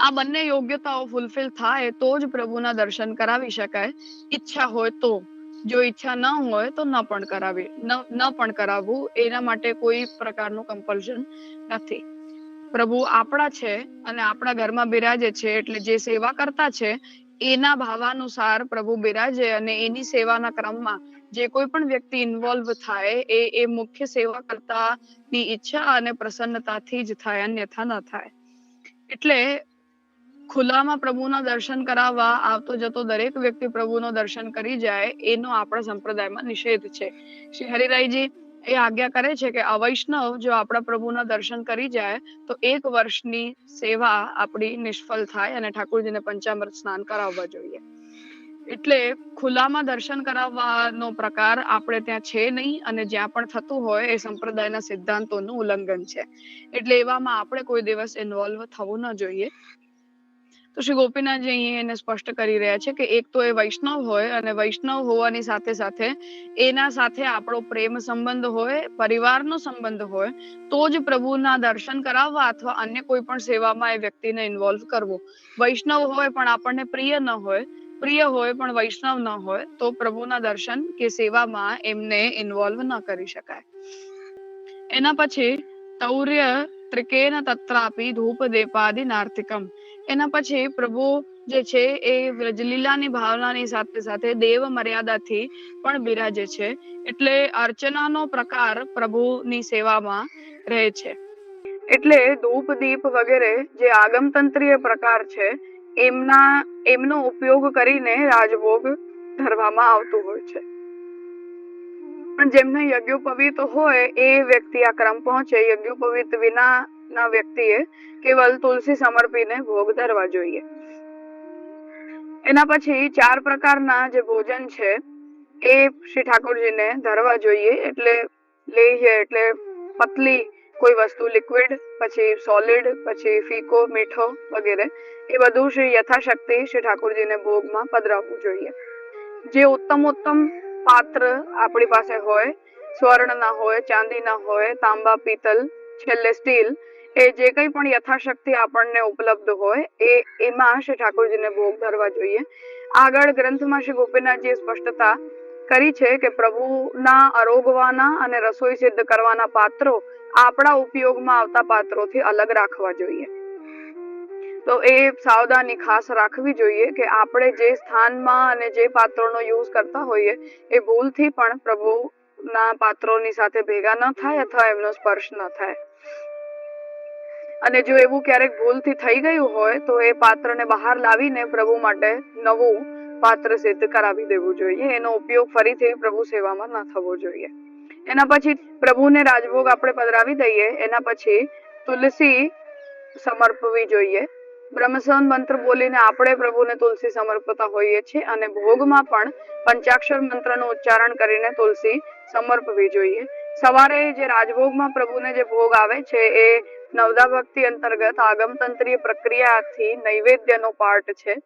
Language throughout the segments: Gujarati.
આ બંને યોગ્યતાઓ ફૂલફિલ થાય તો જ પ્રભુના દર્શન કરાવી શકાય. ઈચ્છા હોય તો. જો ઈચ્છા ન હોય તો ન પણ કરાવી, ન ન પણ કરાવવું. એના માટે કોઈ પ્રકારનું કમ્પલ્શન નથી. પ્રભુ આપણા છે અને આપણા ઘરમાં બિરાજે છે એટલે જે સેવા કરતા છે, એના ભાવાનુસાર પ્રભુ બિરાજે અને એની સેવાના ક્રમમાં જે કોઈ પણ વ્યક્તિ ઇન્વોલ્વ થાય, એ એ મુખ્ય સેવા કરતાની ઈચ્છા અને પ્રસન્નતાથી જ થાય, અન્યથા ન થાય. એટલે ખુલ્લામાં પ્રભુના દર્શન કરાવવા આવતો જતો દરેક વ્યક્તિ પ્રભુનો દર્શન કરી જાય, એનો આપણા સંપ્રદાયમાં નિષેધ છે. શ્રી હરિરાયજી એ આજ્ઞા કરે છે કે અવૈષ્ણવ જો આપણા પ્રભુના દર્શન કરી જાય, તો એક વર્ષની સેવા આપણી નિષ્ફળ થાય અને ઠાકોરજીને પંચામૃત સ્નાન કરાવવા જોઈએ. એટલે ખુલ્લામાં દર્શન કરાવવાનો પ્રકાર આપણે ત્યાં છે નહીં અને જ્યાં પણ થતું હોય એ સંપ્રદાયના સિદ્ધાંતોનું ઉલ્લંઘન છે. એટલે એવામાં આપણે કોઈ દિવસ ઇન્વોલ્વ થવું ન જોઈએ. તો શ્રી ગોપીનાથજી અહીં એને સ્પષ્ટ કરી રહ્યા છે કે એક તો એ વૈષ્ણવ હોય અને વૈષ્ણવ હોવાની સાથે સાથે એના સાથે આપણો પ્રેમ સંબંધ હોય, પરિવારનો સંબંધ હોય, તો જ પ્રભુના દર્શન કરાવવા અથવા અન્ય કોઈ પણ સેવામાં એ વ્યક્તિને ઇન્વોલ્વ કરવો. વૈષ્ણવ હોય પણ આપણને પ્રિય ન હોય, પ્રિય હોય પણ વૈષ્ણવ ન હોય, તો પ્રભુના દર્શન કે સેવામાં એમને ઇન્વોલ્વ ન કરી શકાય. એના પછી તૌર્ય ત્રિકેન તત્રાપી ધૂપ દેપાદિ નાર્તિકમ એના પછી પ્રભુ જે છે એ વ્રજલીલાની ભાવનાની સાથે સાથે દેવ મર્યાદાથી પણ બિરાજે છે એટલે અર્ચનાનો પ્રકાર પ્રભુની સેવામાં રહે છે એટલે ધૂપ દીપ વગેરે જે આગમતંત્રીય પ્રકાર છે એમના એમનો ઉપયોગ કરીને રાજભોગ ધરવામાં આવતું હોય છે જેમને યજ્ઞોપવિત હોય એ વ્યક્તિ આ ક્રમ પહોંચે. યજ્ઞોપવિત વિના ના વ્યક્તિએ કેવલ તુલસી સમર્પીને ભોગ ધરવા જોઈએ. એના પછી ચાર પ્રકારના જે ભોજન છે એ શ્રી ઠાકોરજીને ધરવા જોઈએ. એટલે લેહ્ય એટલે પતલી કોઈ વસ્તુ લિક્વિડ પછી સોલિડ પછી ફીકો, મીઠો વગેરે, એ બધું શ્રી યથાશક્તિ શ્રી ઠાકોરજીને ભોગમાં પધરાવવું જોઈએ. જે ઉત્તમ ઉત્તમ પાત્ર આપણી પાસે હોય, સ્વર્ણના હોય, ચાંદીના હોય, તાંબા, પિત્તલ, છેલ્લે સ્ટીલ, એ જે કંઈ પણ યથાશક્તિ આપણને ઉપલબ્ધ હોય, એ એમાં શ્રી ઠાકોરજીને ભોગ ધરવા જોઈએ. આગળ ગ્રંથમાં શ્રી ગોપીનાથજીએ સ્પષ્ટતા કરી છે કે પ્રભુના અરોગવાના અને રસોઈ સિદ્ધ કરવાના પાત્રો આપણા ઉપયોગમાં આવતા પાત્રોથી અલગ રાખવા જોઈએ. તો એ સાવધાની ખાસ રાખવી જોઈએ કે આપણે જે સ્થાનમાં અને જે પાત્રોનો યુઝ કરતા હોઈએ, એ ભૂલથી પણ પ્રભુના પાત્રોની સાથે ભેગા ન થાય અથવા એમનો સ્પર્શ ન થાય. અને જો એવું ક્યારેક ભૂલથી થઈ ગયું હોય, તો એ પાત્રને બહાર લાવીને પ્રભુ માટે નવું પાત્ર સિદ્ધ કરાવી દેવું જોઈએ. એનો ઉપયોગ ફરીથી પ્રભુ સેવામાં ન થવો જોઈએ. એના પછી પ્રભુને રાજભોગ આપણે પધરાવી દઈએ. એના પછી તુલસી સમર્પવી જોઈએ. બ્રહ્મસન મંત્ર બોલીને આપણે પ્રભુને તુલસી સમર્પતા હોઈએ છીએ અને ભોગમાં પણ પંચાક્ષર મંત્રનું ઉચ્ચારણ કરીને તુલસી સમર્પવી જોઈએ. સવારે જે રાજભોગમાં પ્રભુને જે ભોગ આવે છે, એ નવદા ભક્તિ અંતર્ગત આગમતંત્રીય પ્રક્રિયાથી નૈવેદ્યનો પાર્ટ છે.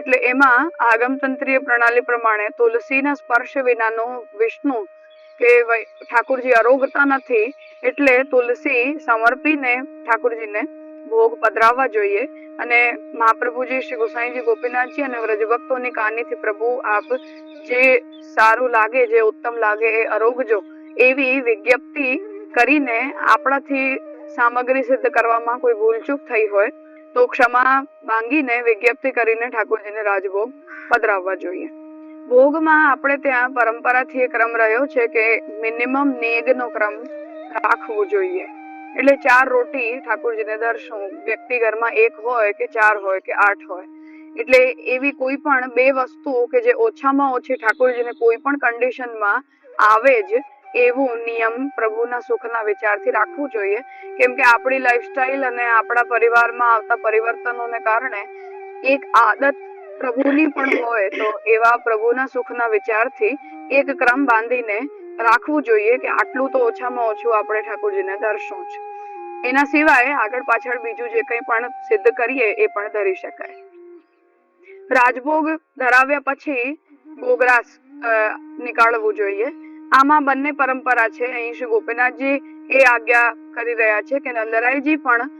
એટલે એમાં આગમતંત્રીય પ્રણાલી પ્રમાણે તુલસીના સ્પર્શ વિનાનો વિષ્ણુ કે ઠાકુરજી અરોગતા નથી, એટલે તુલસી સમર્પીને ઠાકુરજીને ભોગ પધરાવવા જોઈએ. અને મહાપ્રભુજી શ્રી ગોસાઈજી ગોપીનાથજી અને વ્રજભક્તોની કહાનીથી પ્રભુ આપ જે સારું લાગે, જે ઉત્તમ લાગે એ અરોગજો, એવી વિજ્ઞપ્તિ કરીને આપણાથી સામગ્રી સિદ્ધ કરવામાં કોઈ ભૂલચૂક થઈ હોય, તો ક્ષમા માંગીને વિજ્ઞપ્તિ કરીને ઠાકોરજીને રાજભોગ પધરાવવા જોઈએ. ભોગમાં આપણે ત્યાં પરંપરાથી એ ક્રમ રહ્યો છે કે મિનિમમ નેગનો ક્રમ રાખવો જોઈએ. એટલે ચાર રોટી ઠાકોરજીને દર્શન. વ્યક્તિ ઘરમાં એક હોય કે ચાર હોય કે આઠ હોય. એટલે એવી કોઈ પણ બે વસ્તુ કે જે ઓછામાં ઓછી ઠાકોરજીને કોઈ પણ કન્ડિશનમાં આવે જ, એવું નિયમ પ્રભુના સુખના વિચારથી રાખવું જોઈએ. કેમ કે આપણી લાઈફસ્ટાઈલ અને આપણા પરિવારમાં આવતા પરિવર્તનોને કારણે એક આદત પ્રભુની પણ હોય તો એવા પ્રભુના સુખના વિચારથી એક ક્રમ બાંધીને રાખવું જોઈએ કે આટલું તો ઓછામાં ઓછું આપણે ઠાકોરજીને ધરશું જ એના સિવાય આગળ પાછળ બીજું જે કંઈ પણ સિદ્ધ કરીએ એ પણ ધરી શકાય. રાજભોગ ધરાવ્યા પછી ગોગરાસ નીકાળવું જોઈએ. આમાં બંને પરંપરા છે. અહીં શ્રી ગોપીનાથજી એ આજ્ઞા કરી રહ્યા છે કે નંદરાયજી પણ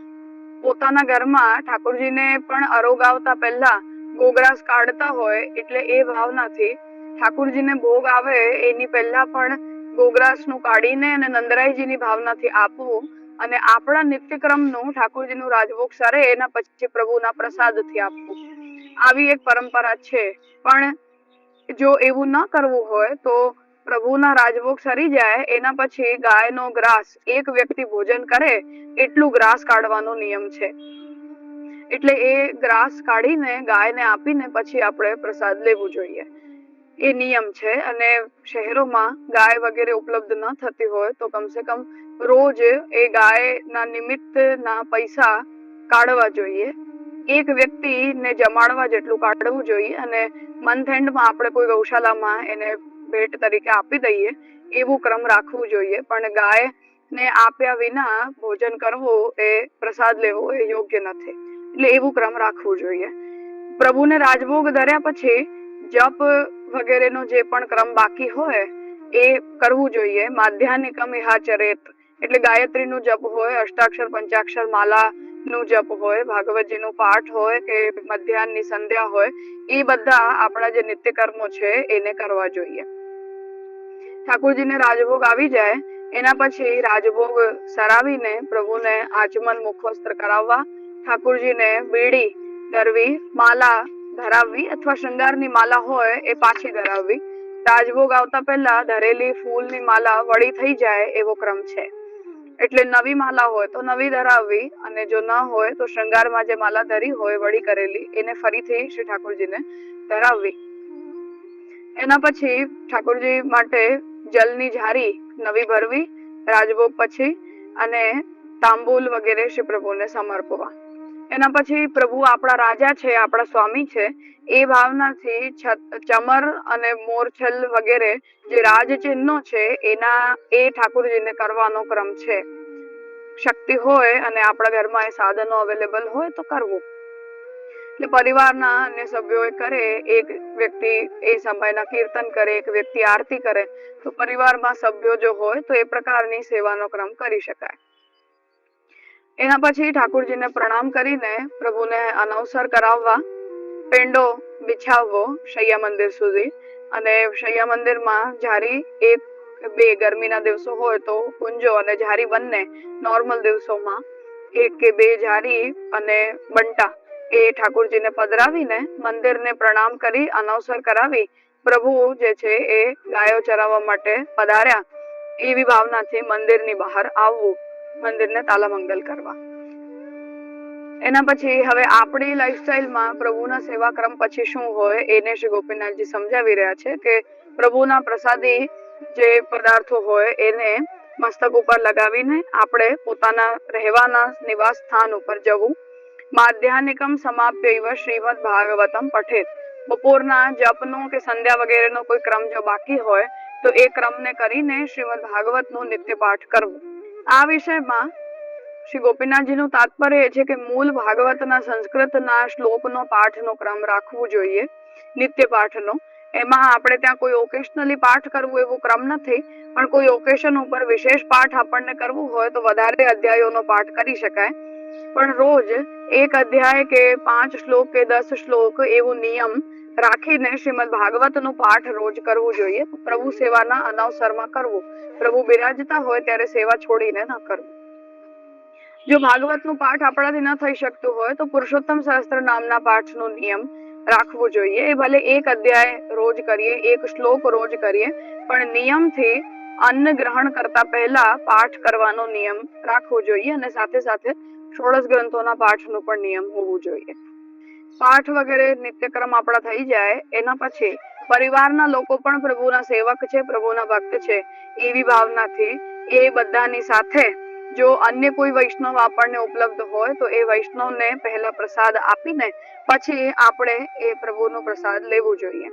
પોતાના ઘરમાં ઠાકોરજીને પણ અરોગાવતા પહેલા ગોગરાસ કાઢતા હોય એટલે એ ભાવનાથી ઠાકોરજીને ભોગ આવે, એની પહેલા પણ ગોગરાસનું કાઢીને અને નંદરાયજીની ભાવનાથી આપવું અને આપણા નિત્યક્રમનું ઠાકોરજીનું રાજભોગ સરે, એના પછી પ્રભુના પ્રસાદથી આપવું. આવી એક પરંપરા છે. પણ જો એવું ન કરવું હોય, તો પ્રભુના રાજભોગ સરી જાય, એના પછી ગાયનો ગ્રાસ, એક વ્યક્તિ ભોજન કરે, એટલું ગ્રાસ કાઢવાનો નિયમ છે. એટલે એ ગ્રાસ કાઢીને ગાયને આપીને પછી આપણે પ્રસાદ લેવું જોઈએ. એ નિયમ છે અને શહેરોમાં ગાય વગેરે ઉપલબ્ધ ન થતી હોય તો કમસે કમ રોજ એ ગાયના નિમિત્તના પૈસા કાઢવા જોઈએ. એક વ્યક્તિને જમાડવા જેટલું કાઢવું જોઈએ અને મંથ એન્ડમાં આપણે કોઈ ગૌશાલામાં એને ભેટ તરીકે આપી દઈએ એવું ક્રમ રાખવું જોઈએ. પણ ગાય ને આપ્યા વિના ભોજન કરવું એ પ્રસાદ લેવો એ યોગ્ય નથી. એટલે એવું ક્રમ રાખવું જોઈએ. પ્રભુને રાજભોગ ધર્યા પછી જપ વગેરેનો જે પણ ક્રમ બાકી હોય, એ કરવું જોઈએ. માધ્યાનિકમ ઇહાચરેત એટલે ગાયત્રીનું જપ હોય, અષ્ટાક્ષર, પંચાક્ષર માલા નું જપ હોય, ભાગવતજીનું પાઠ હોય કે મધ્યાહનની સંધ્યા હોય, એ બધા આપણા જે નિત્ય છે, એને કરવા જોઈએ. ઠાકોરજીને રાજભોગ આવી જાય, એના પછી રાજભોગ સરાવીને પ્રભુને આચમન મુખવસ્ત્ર કરાવવા, ઠાકોરજીને બીડી ધરવી, માલા ધરાવવી અથવા શૃંગારની માલા હોય એ પાછી ધરાવવી. તાજભોગ આવતા પહેલા ધરેલી ફૂલની માલા વળી થઈ જાય એવો ક્રમ છે. એટલે નવી માલા હોય તો નવી ધરાવવી અને જો ન હોય તો શૃંગારમાં જે માલા ધરી હોય વળી કરેલી એને ફરીથી શ્રી ઠાકોરજીને ધરાવવી. એના પછી ઠાકોરજી માટે જલની ઝારી નવી ભરવી, રાજભોગ પછી અને તાંબુલ વગેરે શ્રી પ્રભુને સમર્પવા. એના પછી પ્રભુ આપણા રાજા છે, આપણા સ્વામી છે, એ ભાવનાથી ચમર અને મોરછલ વગેરે જે રાજ ચિહ્નો છે, એના, એ ઠાકોરજીને કરવાનો ક્રમ છે. શક્તિ હોય અને આપણા ઘરમાં એ સાધનો અવેલેબલ હોય તો કરવું. એટલે પરિવારના અન્ય સભ્યો કરે, એક વ્યક્તિ એ સમયના કીર્તન કરે, એક વ્યક્તિ આરતી કરે, તો પરિવારમાં સભ્યો જો હોય તો એ પ્રકારની સેવાનો ક્રમ કરી શકાય. એના પછી ઠાકોરજીને પ્રણામ કરીને પ્રભુને અનવસર કરાવવા પેંડો બિછાવવો શૈયા મંદિર સુધી. અને શૈયા મંદિરમાં જારી એક બે ગરમીના દિવસો હોય તો કુંજો અને જારી બંને નોર્મલ દિવસોમાં એક કે બે જારી અને બંટા એ ઠાકોરજીને પધરાવીને મંદિરને પ્રણામ કરી અનવસર કરાવી પ્રભુ જે છે એ ગાયો ચરાવવા માટે પધાર્યા. એવી ભાવનાથી મંદિરની બહાર આવવું. મંદિરને તાલામંગલ કરવા. એના પછી હવે આપણી લાઈફસ્ટાઈલમાં પ્રભુના સેવા ક્રમ પછી શું હોય એને શ્રી ગોપીનાથજી સમજાવી રહ્યા છે કે પ્રભુના પ્રસાદી જે પદાર્થો હોય એને મસ્તક ઉપર લગાવીને આપણે પોતાના રહેવાના નિવાસ સ્થાન ઉપર જવું. માધ્યાનિકમ સમાપ્ય શ્રીમદ ભાગવતમ પઠેત. બપોરના જપનો કે સંધ્યા વગેરેનો કોઈ ક્રમ જો બાકી હોય તો એ ક્રમને કરીને શ્રીમદ ભાગવતનું નિત્ય પાઠ કરવું. આ વિષયમાં શ્રી ગોપીનાથજીનું તાત્પર્ય છે કે મૂળ ભાગવતના સંસ્કૃતના શ્લોકનો પાઠનો ક્રમ રાખવો જોઈએ, નિત્ય પાઠનો. એમાં આપણે ત્યાં કોઈ ઓકેશનલી પાઠ કરવું એવો ક્રમ નથી, પણ કોઈ ઓકેશન ઉપર વિશેષ પાઠ આપણને કરવું હોય તો વધારે અધ્યાયોનો પાઠ કરી શકાય. પણ રોજ એક અધ્યાય કે પાંચ શ્લોક કે દસ શ્લોક એવું નિયમ રાખીને શ્રીમદ ભાગવતનું પાઠ રોજ કરવો જોઈએ. પ્રભુ સેવાના અનવસરમાં કરવું. પ્રભુ બિરાજતા હોય ત્યારે સેવા છોડીને ન કરવું. જો ભાગવતનું પાઠ આપણાથી ન થઈ શકતું હોય તો પુરુષોત્તમ સહસ્ત્ર નામના પાઠ નો નિયમ રાખવો જોઈએ. એ ભલે એક અધ્યાય રોજ કરીએ, એક શ્લોક રોજ કરીએ, પણ નિયમથી અન્ન ગ્રહણ કરતા પહેલા પાઠ કરવાનો નિયમ રાખવો જોઈએ અને સાથે સાથે ષોડશ ગ્રંથોના પાઠનું પણ નિયમ હોવું જોઈએ. પાઠ વગેરે નિત્યક્રમ આપણા થઈ જાય, એના પછી પરિવારના લોકો પણ પ્રભુના સેવક છે, પ્રભુના ભક્ત છે, એવી ભાવનાથી એ બધાની સાથે જો અન્ય કોઈ વૈષ્ણવ આપણને ઉપલબ્ધ હોય, તો એ વૈષ્ણવને પહેલા પ્રસાદ આપીને પછી આપણે એ પ્રભુનો પ્રસાદ લેવું જોઈએ.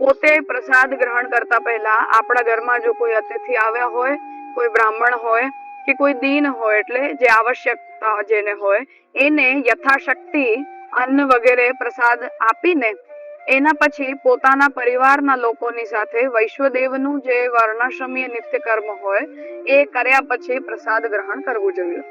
પોતે પ્રસાદ ગ્રહણ કરતા પહેલા આપણા ઘરમાં જો કોઈ અતિથિ આવ્યા હોય, કોઈ બ્રાહ્મણ હોય કે કોઈ દીન હોય, એટલે જે આવશ્યકતા જેને હોય, એને યથાશક્તિ અન્ન વગેરે પ્રસાદ આપીને એના પછી પોતાના પરિવારના લોકોની સાથે વૈશ્વદેવનું જે વર્ણાશ્રમીય નિત્ય હોય, એ કર્યા પછી પ્રસાદ ગ્રહણ કરવું જોઈએ.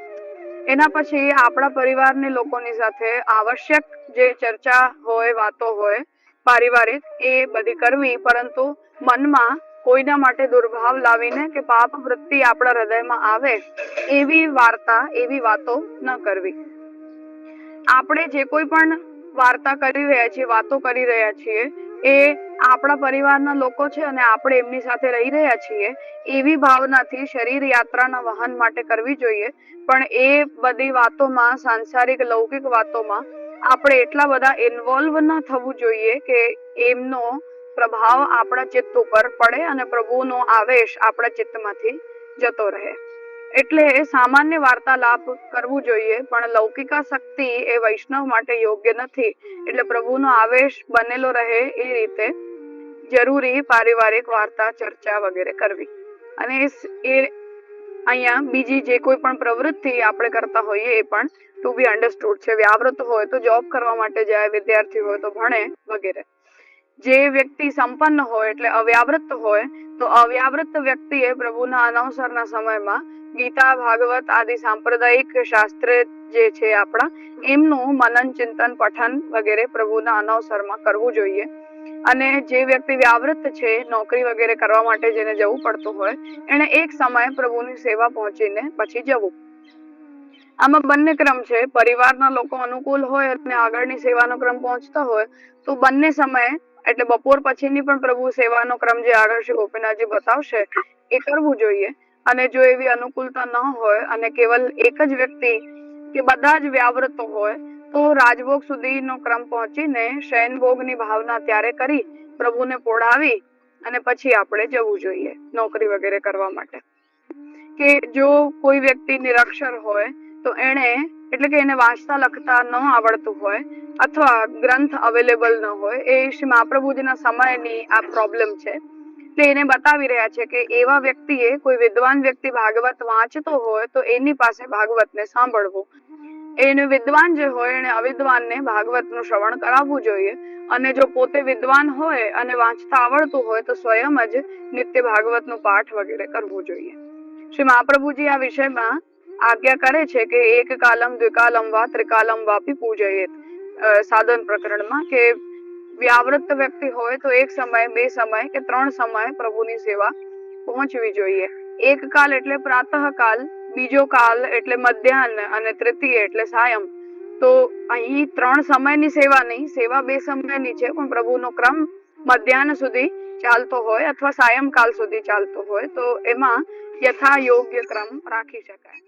એના પછી આપણા પરિવારની લોકોની સાથે આવશ્યક જે ચર્ચા હોય, વાતો હોય, પારિવારિક, એ બધી કરવી. પરંતુ મનમાં કોઈના માટે દુર્ભાવ લાવીને કે પાપ વૃત્તિ આપણા હૃદયમાં આવે, એવી વાર્તા, એવી વાતો ન કરવી. આપણે જે કોઈ પણ વાર્તા કરી રહ્યા છીએ, વાતો કરી રહ્યા છીએ, એ આપણા પરિવારના લોકો છે અને આપણે એમની સાથે રહી રહ્યા છીએ, એવી ભાવનાથી શરીર યાત્રાના વહન માટે કરવી જોઈએ. પણ એ બધી વાતોમાં, સાંસારિક, લૌકિક વાતોમાં આપણે એટલા બધા ઇન્વોલ્વ ન થવું જોઈએ કે એમનો પ્રભાવ આપણા ચિત્ત ઉપર પડે અને પ્રભુનો આવેશ આપણા ચિત્તમાંથી જતો રહે. એટલે સામાન્ય વાર્તાલાપ કરવું જોઈએ, પણ લૌકિકા શક્તિ એ વૈષ્ણવ માટે યોગ્ય નથી. એટલે પ્રભુનો આવેશ બનેલો રહે એ રીતે જરૂરી પારિવારિક વાર્તા, ચર્ચા વગેરે કરવી. અને એ અહીંયા બીજી જે કોઈ પણ પ્રવૃત્તિ આપણે કરતા હોઈએ એ પણ ટુ બી અન્ડરસ્ટુડ છે. વ્યાવૃત હોય તો જોબ કરવા માટે જાય, વિદ્યાર્થી હોય તો ભણે વગેરે. જે વ્યક્તિ સંપન્ન હોય એટલે અવ્યાવૃત હોય, તો અવ્યાવૃત વ્યક્તિએ પ્રભુના અનવસરના સમયમાં ગીતા, ભાગવત આદિ સાંપ્રદાયિક શાસ્ત્ર જે છે આપણા, એમનું મનન, ચિંતન, પઠન વગેરે પ્રભુના અનવસરમાં કરવું જોઈએ. અને જે વ્યક્તિ વ્યાવૃત છે, નોકરી વગેરે કરવા માટે જેને જવું પડતું હોય એને એક સમયે પ્રભુની સેવા પહોંચીને પછી જવું. આમાં બંને ક્રમ છે. પરિવારના લોકો અનુકૂળ હોય અને આગળની સેવાનો ક્રમ પહોંચતા હોય, તો બંને સમયે એટલે બપોર પછીની પણ પ્રભુ સેવાનો ક્રમ જે આગળ શ્રી ગોપીનાથજી બતાવશે, એ કરવું જોઈએ. અને જો એવી અનુકૂળતા ન હોય અને કેવલ એક જ વ્યક્તિ કે બધા જ વ્યાવૃતો હોય, તો રાજભોગ સુધીનો ક્રમ પહોંચીને શયનભોગની ભાવના ત્યારે કરી પ્રભુને પોળાવી અને પછી આપણે જવું જોઈએ નોકરી વગેરે કરવા માટે. કે જો કોઈ વ્યક્તિ નિરક્ષર હોય, તો એણે એટલે કે એને વાંચતા, લખતા ન આવડતું હોય અથવા ગ્રંથ અવેલેબલ ન હોય એ શ્રી મહાપ્રભુજીના સમયની આ પ્રોબ્લેમ છે. એટલે એને બતાવી રહ્યા છે કે એવા વ્યક્તિએ કોઈ વિદ્વાન વ્યક્તિ ભાગવત વાંચતો હોય તો એની પાસે ભાગવતને સાંભળવું. એને વિદ્વાન જે હોય એને અવિદ્વાનને ભાગવતનું શ્રવણ કરાવવું જોઈએ અને જો પોતે વિદ્વાન હોય અને વાંચતા આવડતું હોય તો સ્વયં જ નિત્ય ભાગવતનું પાઠ વગેરે કરવું જોઈએ. શ્રી મહાપ્રભુજી આ વિષયમાં આજ્ઞા કરે છે કે એક કાલમ, દ્વિકાલમ વા ત્રિકાલમ વાપી પૂજયેત. સાધન પ્રકરણમાં કે વ્યાવૃત્ત વ્યક્તિ હોય તો એક સમય, બે સમય કે ત્રણ સમય પ્રભુની સેવા પહોંચવી જોઈએ. એક કાલ એટલે પ્રાતઃ કાલ, બીજો કાલ એટલે મધ્યાહન અને તૃતીય એટલે સાયમ તો અહીં ત્રણ સમયની સેવા નહીં, સેવા બે સમયની છે, પણ પ્રભુનો ક્રમ મધ્યાહન સુધી ચાલતો હોય અથવા સાયંકાલ સુધી ચાલતો હોય તો એમાં યથા યોગ્ય ક્રમ રાખી શકાય.